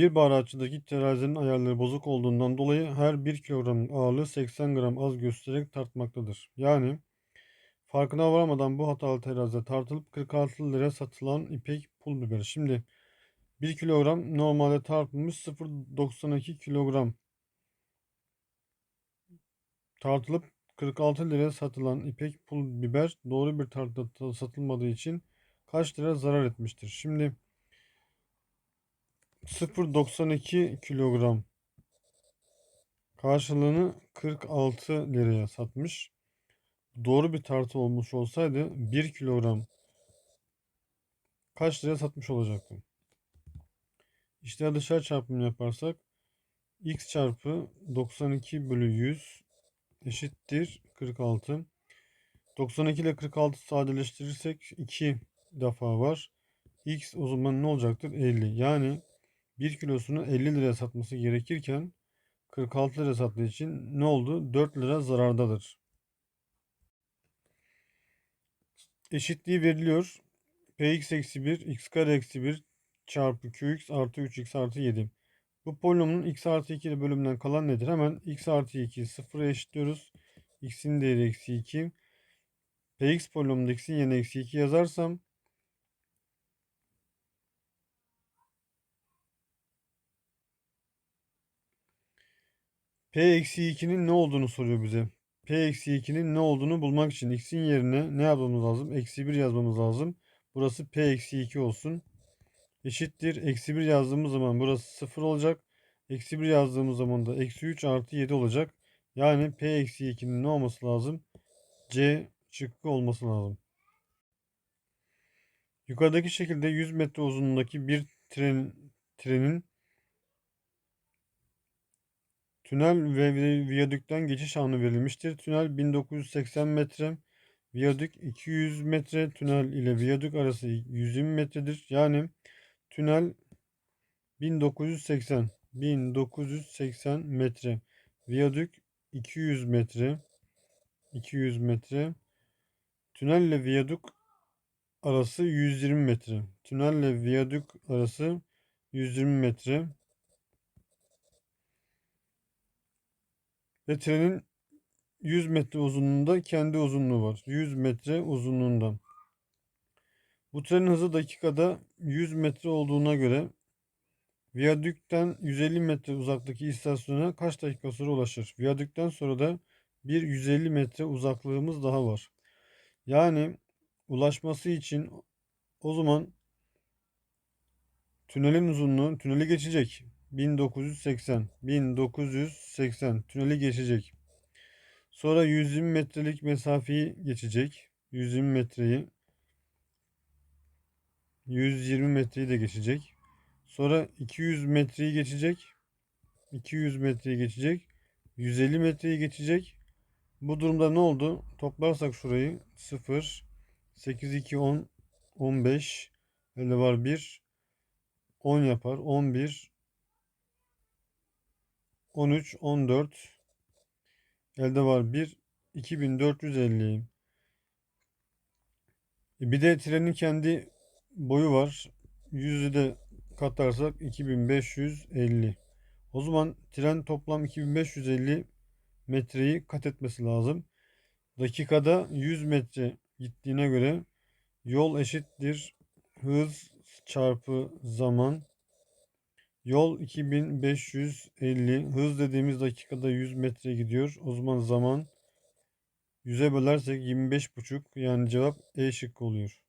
Bir baharatçıdaki terazinin ayarları bozuk olduğundan dolayı her 1 kilogram ağırlığı 80 gram az göstererek tartmaktadır. Yani farkına varamadan bu hatalı terazide tartılıp 46 liraya satılan ipek pul biberi. Şimdi 1 kilogram normalde tartılmış 0.92 kilogram tartılıp 46 liraya satılan ipek pul biber doğru bir tartıda satılmadığı için kaç lira zarar etmiştir? Şimdi 0.92 kilogram karşılığını 46 liraya satmış. Doğru bir tartı olmuş olsaydı 1 kilogram kaç liraya satmış olacaktı? İşte dışarı çarpımı yaparsak x çarpı 92 bölü 100 eşittir 46. 92 ile 46 sadeleştirirsek 2 defa var. X o zaman ne olacaktır? 50. Yani 1 kilosunu 50 liraya satması gerekirken 46 liraya sattığı için ne oldu? 4 lira zarardadır. Eşitliği veriliyor. Px eksi 1, x kare eksi 1 çarpı qx artı 3x artı 7. Bu polinomun x artı 2 ile bölümünden kalan nedir? Hemen x artı 2'yi sıfıra eşitliyoruz. x'in değeri eksi 2. px polinomunda x'in yerine eksi 2 yazarsam p eksi 2'nin ne olduğunu soruyor bize. p eksi 2'nin ne olduğunu bulmak için x'in yerine ne yapmamız lazım? Eksi 1 yazmamız lazım. Burası p eksi 2 olsun. Eşittir. Eksi 1 yazdığımız zaman burası 0 olacak. Eksi 1 yazdığımız zaman da eksi 3 artı 7 olacak. Yani P eksi 2'nin ne olması lazım? C şıkkı olması lazım. Yukarıdaki şekilde 100 metre uzunluğundaki bir tren, trenin tünel ve viyadükten geçiş anı verilmiştir. Tünel 1980 metre, viyadük 200 metre, tünel ile viyadük arası 120 metredir. Yani tünel 1980 1980 metre. Viyadük 200 metre. 200 metre. Tünelle viyadük arası 120 metre. Tünelle viyadük arası 120 metre. Ve trenin 100 metre uzunluğunda kendi uzunluğu var. 100 metre uzunluğunda. Bu trenin hızı dakikada 100 metre olduğuna göre Viyadükten 150 metre uzaktaki istasyona kaç dakika sonra ulaşır? Viyadükten sonra da bir 150 metre uzaklığımız daha var. Yani ulaşması için o zaman tünelin uzunluğu tüneli geçecek. 1980 1980 tüneli geçecek. Sonra 120 metrelik mesafeyi geçecek. 120 metreyi 120 metreyi de geçecek. Sonra 200 metreyi geçecek. 200 metreyi geçecek. 150 metreyi geçecek. Bu durumda ne oldu? Toplarsak şurayı 0 8 2 10 15 elde var 1 10 yapar. 11 13 14 elde var 1 2450 e, bir de trenin kendi boyu var. Yüzü de katarsak 2550. O zaman tren toplam 2550 metreyi kat etmesi lazım. Dakikada 100 metre gittiğine göre yol eşittir hız çarpı zaman. Yol 2550. Hız dediğimiz dakikada 100 metre gidiyor. O zaman zaman 100'e bölersek 25,5 yani cevap E şıkkı oluyor.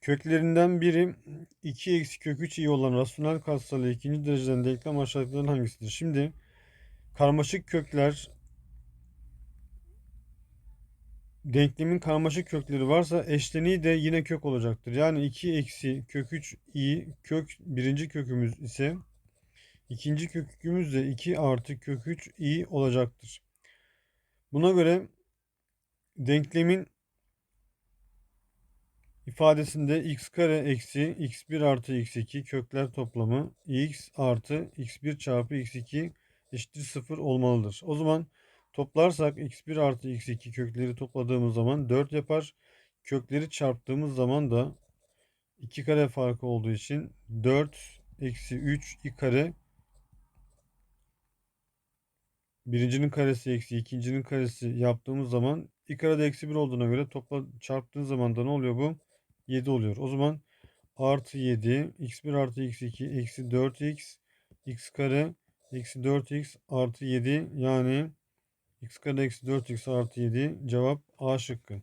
Köklerinden biri 2 eksi kök 3 iyi olan rasyonel katsayılı ikinci dereceden denklem aşağıdakilerin hangisidir? Şimdi karmaşık kökler denklemin karmaşık kökleri varsa eşleniği de yine kök olacaktır. Yani 2 eksi kök 3 i kök birinci kökümüz ise ikinci kökümüz de 2 artı kök 3 i olacaktır. Buna göre denklemin ifadesinde x kare eksi x1 artı x2 kökler toplamı x artı x1 çarpı x2 eşittir 0 olmalıdır. O zaman toplarsak x1 artı x2 kökleri topladığımız zaman 4 yapar. Kökleri çarptığımız zaman da 2 kare farkı olduğu için 4 eksi 3 i kare birincinin karesi eksi ikincinin karesi yaptığımız zaman i karede eksi 1 olduğuna göre topla çarptığın zaman da ne oluyor bu? 7 oluyor. O zaman artı 7 x1 artı x2 eksi 4x x kare eksi 4x artı 7 yani x kare eksi 4x artı 7 cevap A şıkkı.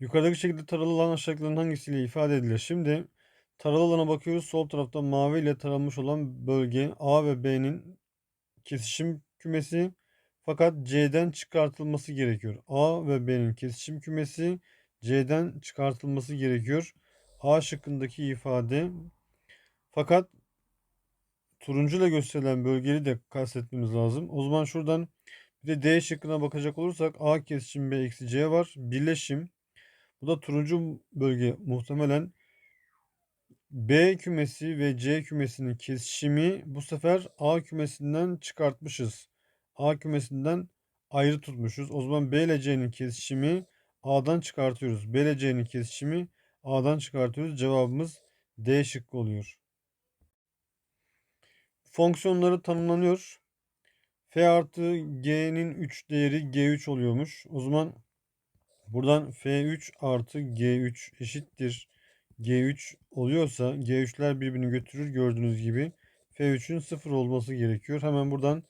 Yukarıdaki şekilde taralı alan aşağıdakilerin hangisiyle ifade edilir? Şimdi taralı alana bakıyoruz. Sol tarafta mavi ile taranmış olan bölge A ve B'nin kesişim kümesi. Fakat C'den çıkartılması gerekiyor. A ve B'nin kesişim kümesi C'den çıkartılması gerekiyor. A şıkkındaki ifade. Fakat turuncu ile gösterilen bölgeyi de kastetmemiz lazım. O zaman şuradan bir de D şıkkına bakacak olursak A kesişim B eksi C var. Birleşim. Bu da turuncu bölge muhtemelen B kümesi ve C kümesinin kesişimi bu sefer A kümesinden çıkartmışız. A kümesinden ayrı tutmuşuz. O zaman B ile C'nin kesişimi A'dan çıkartıyoruz. B ile C'nin kesişimi A'dan çıkartıyoruz. Cevabımız D şıkkı oluyor. Fonksiyonları tanımlanıyor. F artı G'nin 3 değeri G3 oluyormuş. O zaman buradan F3 artı G3 eşittir G3 oluyorsa G3'ler birbirini götürür gördüğünüz gibi. F3'ün 0 olması gerekiyor. Hemen buradan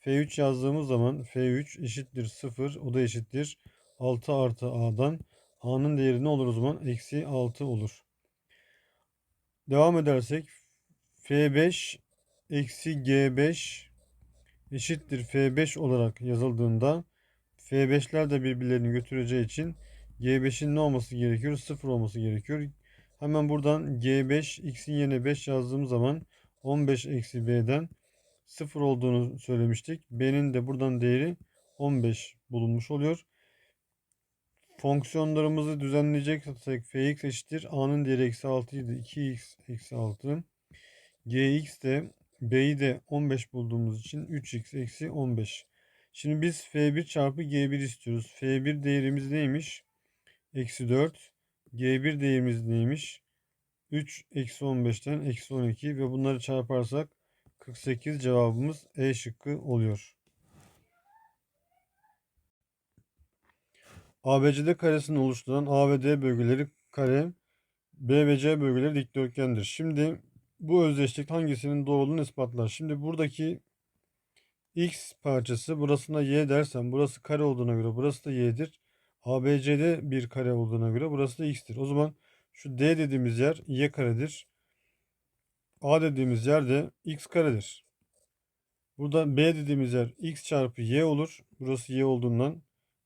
F3 yazdığımız zaman F3 eşittir 0. O da eşittir 6 artı A'dan. A'nın değeri ne olur o zaman? Eksi 6 olur. Devam edersek F5 eksi G5 eşittir F5 olarak yazıldığında F5'ler de birbirlerini götüreceği için G5'in ne olması gerekiyor? 0 olması gerekiyor. Hemen buradan G5 x'in yerine 5 yazdığım zaman 15 eksi B'den 0 olduğunu söylemiştik. B'nin de buradan değeri 15 bulunmuş oluyor. Fonksiyonlarımızı düzenleyeceksek fx eşittir. A'nın değeri eksi 6 idi. 2x eksi 6. Gx de B'yi de 15 bulduğumuz için 3x eksi 15. Şimdi biz F1 çarpı G1 istiyoruz. F1 değerimiz neymiş? Eksi 4. G1 değerimiz neymiş? 3 eksi 15'ten eksi 12 ve bunları çarparsak 48 cevabımız E şıkkı oluyor. ABCD karesini oluşturan A ve D bölgeleri kare, B ve C bölgeleri dikdörtgendir. Şimdi bu özdeşlik hangisinin doğruluğunu ispatlar? Şimdi buradaki X parçası burasına Y dersem burası kare olduğuna göre burası da Y'dir. ABC'de bir kare olduğuna göre burası da X'tir. O zaman şu D dediğimiz yer Y karedir. A dediğimiz yer de X karedir. Burada B dediğimiz yer X çarpı Y olur. Burası Y olduğundan.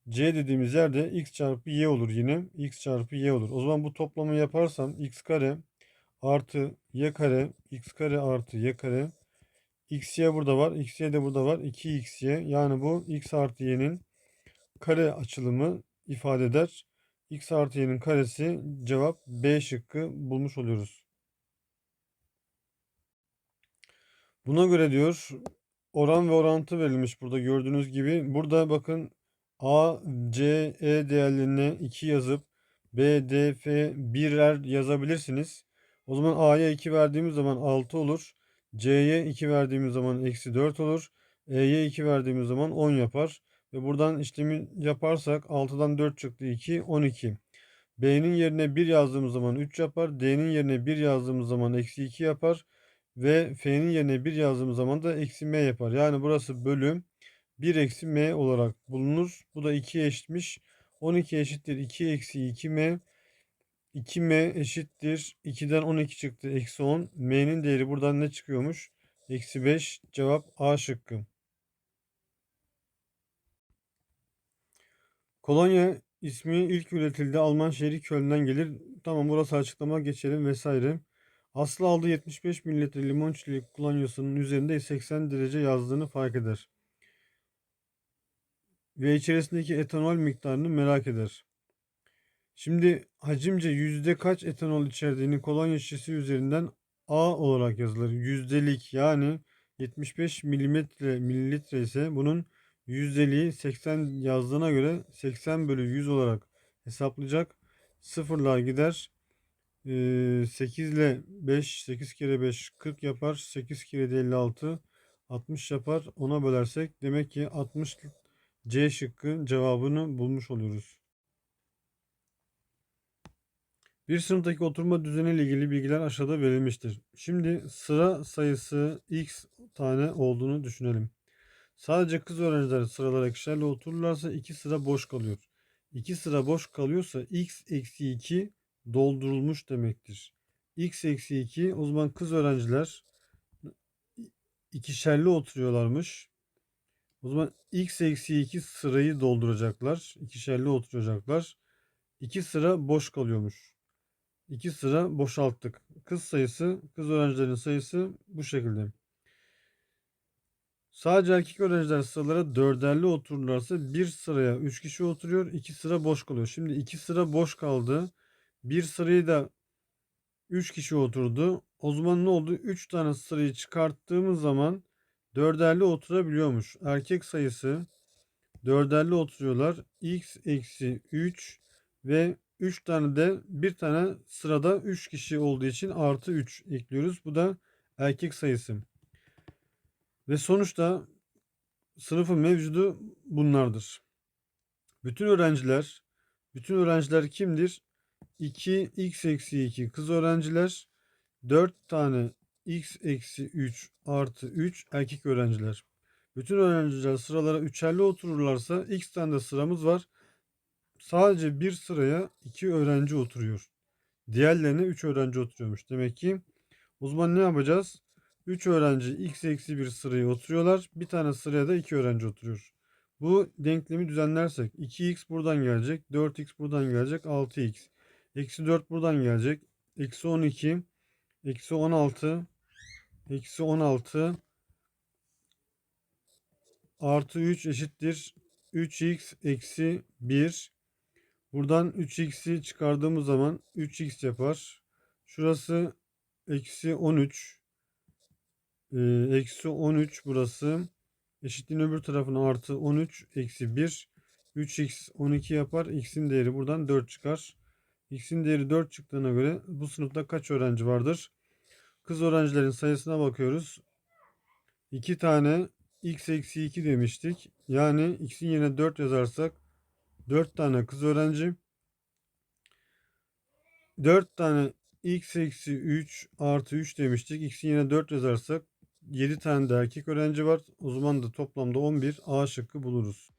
C dediğimiz yer de X çarpı Y olur yine. X çarpı Y olur. O zaman bu toplamı yaparsam X kare artı Y kare X kare artı Y kare XY burada var. XY de burada var. 2XY. Yani bu X artı Y'nin kare açılımı ifade eder. X artı Y'nin karesi cevap B şıkkı bulmuş oluyoruz. Buna göre diyor oran ve orantı verilmiş burada gördüğünüz gibi. Burada bakın A, C, E değerlerine 2 yazıp B, D, F birer yazabilirsiniz. O zaman A'ya 2 verdiğimiz zaman 6 olur. C'ye 2 verdiğimiz zaman eksi 4 olur. E'ye 2 verdiğimiz zaman 10 yapar. Ve buradan işlemi yaparsak 6'dan 4 çıktı 2, 12. B'nin yerine 1 yazdığımız zaman 3 yapar. D'nin yerine 1 yazdığımız zaman eksi 2 yapar. Ve F'nin yerine 1 yazdığımız zaman da eksi M yapar. Yani burası bölüm 1 eksi M olarak bulunur. Bu da 2'ye eşitmiş. 12 eşittir 2 eksi 2M. 2M eşittir. 2'den 12 çıktı. Eksi 10. M'nin değeri buradan ne çıkıyormuş? Eksi 5. Cevap A şıkkı. Kolonya ismi ilk üretildi. Alman şehri Köln'den gelir. Tamam burası açıklama geçelim vesaire. Aslı aldığı 75 mililitre limon çileği kolonyasının üzerinde 80 derece yazdığını fark eder. Ve içerisindeki etanol miktarını merak eder. Şimdi hacimce yüzde kaç etanol içerdiğini kolonya şişesi üzerinden A olarak yazılır. Yüzdelik yani 75 milimetre mililitre ise bunun yüzdeliği 80 yazdığına göre 80 bölü 100 olarak hesaplayacak. Sıfırlar gider. Ee, 8 ile 5, 8 kere 5 40 yapar. 8 kere de 56, 60 yapar. Ona bölersek demek ki 60 C şıkkı cevabını bulmuş oluyoruz. Bir sınıftaki oturma düzeni ile ilgili bilgiler aşağıda verilmiştir. Şimdi sıra sayısı x tane olduğunu düşünelim. Sadece kız öğrenciler sıralara ikişerle otururlarsa iki sıra boş kalıyor. İki sıra boş kalıyorsa x eksi 2 doldurulmuş demektir. x eksi 2 o zaman kız öğrenciler ikişerli oturuyorlarmış. O zaman x eksi 2 sırayı dolduracaklar. İkişerli oturacaklar. İki sıra boş kalıyormuş. İki sıra boşalttık. Kız sayısı, kız öğrencilerin sayısı bu şekilde. Sadece erkek öğrenciler sıralara dörderli otururlarsa bir sıraya üç kişi oturuyor. iki sıra boş kalıyor. Şimdi iki sıra boş kaldı. Bir sırayı da üç kişi oturdu. O zaman ne oldu? Üç tane sırayı çıkarttığımız zaman dörderli oturabiliyormuş. Erkek sayısı dörderli oturuyorlar. x eksi 3 ve 3 tane de bir tane sırada 3 kişi olduğu için artı 3 ekliyoruz. Bu da erkek sayısı. Ve sonuçta sınıfın mevcudu bunlardır. Bütün öğrenciler, bütün öğrenciler kimdir? 2 x eksi 2 kız öğrenciler, 4 tane x eksi 3 artı 3 erkek öğrenciler. Bütün öğrenciler sıralara üçerli otururlarsa x tane de sıramız var. Sadece bir sıraya iki öğrenci oturuyor. Diğerlerine 3 öğrenci oturuyormuş. Demek ki o zaman ne yapacağız? 3 öğrenci x eksi bir sıraya oturuyorlar. Bir tane sıraya da 2 öğrenci oturuyor. Bu denklemi düzenlersek 2x buradan gelecek. 4x buradan gelecek. 6x. Eksi 4 buradan gelecek. Eksi 12. Eksi 16. Eksi 16. Artı 3 eşittir. 3x eksi 1. Buradan 3x'i çıkardığımız zaman 3x yapar. Şurası eksi 13. Ee, eksi 13 burası. Eşitliğin öbür tarafına artı 13 eksi 1. 3x 12 yapar. X'in değeri buradan 4 çıkar. X'in değeri 4 çıktığına göre bu sınıfta kaç öğrenci vardır? Kız öğrencilerin sayısına bakıyoruz. 2 tane x eksi 2 demiştik. Yani x'in yerine 4 yazarsak 4 tane kız öğrenci. 4 tane x eksi 3 artı 3 demiştik. X'in yerine 4 yazarsak 7 tane de erkek öğrenci var. O zaman da toplamda 11 A şıkkı buluruz.